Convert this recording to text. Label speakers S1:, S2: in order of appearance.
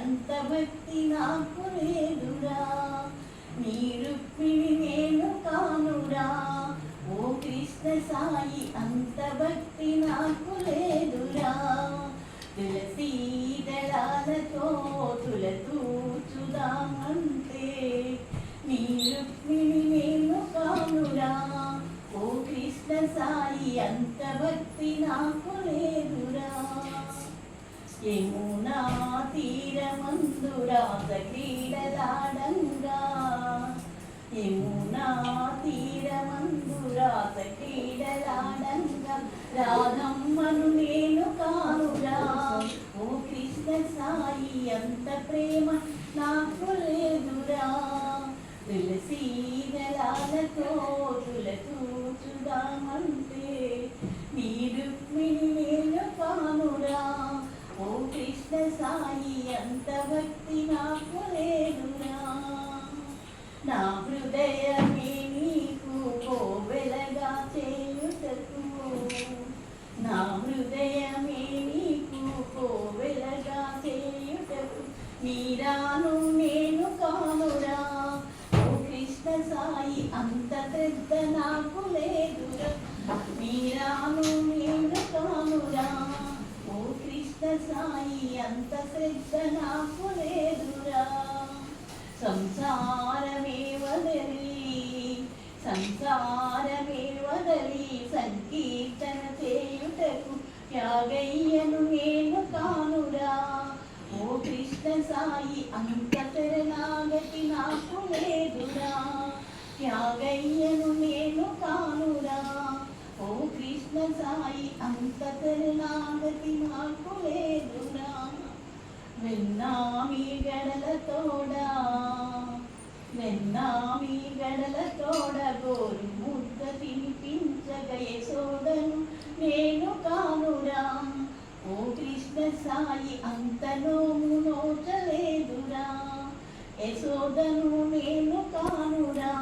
S1: భక్తి నాకు లేదురా. నీ రుక్మిణి నేను కానురా. ఓ కృష్ణ సాయి అంత భక్తి నాకు లేదురా. తులసీ దళాలతో తులతూచుదామంటే నీ రుక్మిణి నేను కానురా. ఓ కృష్ణ సాయి అంత భక్తి నాకు లేదురా. యమునా తీరమందురాత క్రీడలాడంగా యమునా తీరమందు రాత క్రీడలాడంగా రాధమ్మను నేను కానురా ఓ కృష్ణ సాయి అంత ప్రేమ నాకు లేదురా. తులసీ దళాలతో తులతూచుదామంటే నీ కృష్ణ సాయి అంత భక్తి నాకు లేదురా నా హృదయమే నీకు కోవెలగా చేయుటకు. నా హృదయమే కృష్ణ సాయి అంత శ్రద్ధ నాకు లేదురా సంసారమే వదలి సంసారమే వదలి సంకీర్తన చేయుటకు త్యాగయ్యను నేను కానురా. ఓ కృష్ణ సాయి అంత శరణాగతి నాకు లేదురా. త్యాగయ్యను నేను కానురా. ఓ కృష్ణ సాయి అంత శరణాగతి నాకు లేదురా వెన్నామి గడలతోడా వెన్నామి గడల గోరు ముద్ద తినిపించగ యశోదను నేను కానురా ఓ కృష్ణ సాయి అంతలోము నోచలేదురా యశోదను నేను కానురా